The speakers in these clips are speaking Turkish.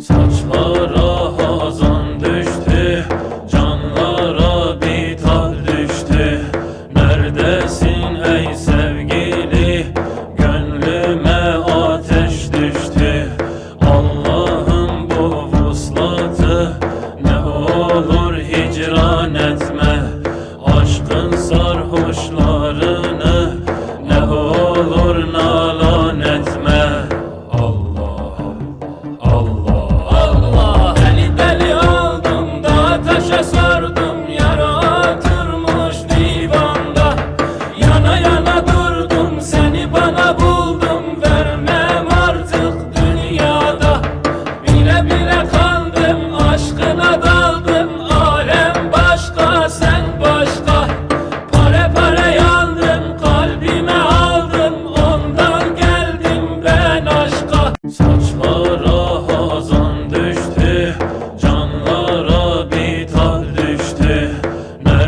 Saçlara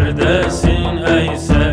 neredesin ey sen?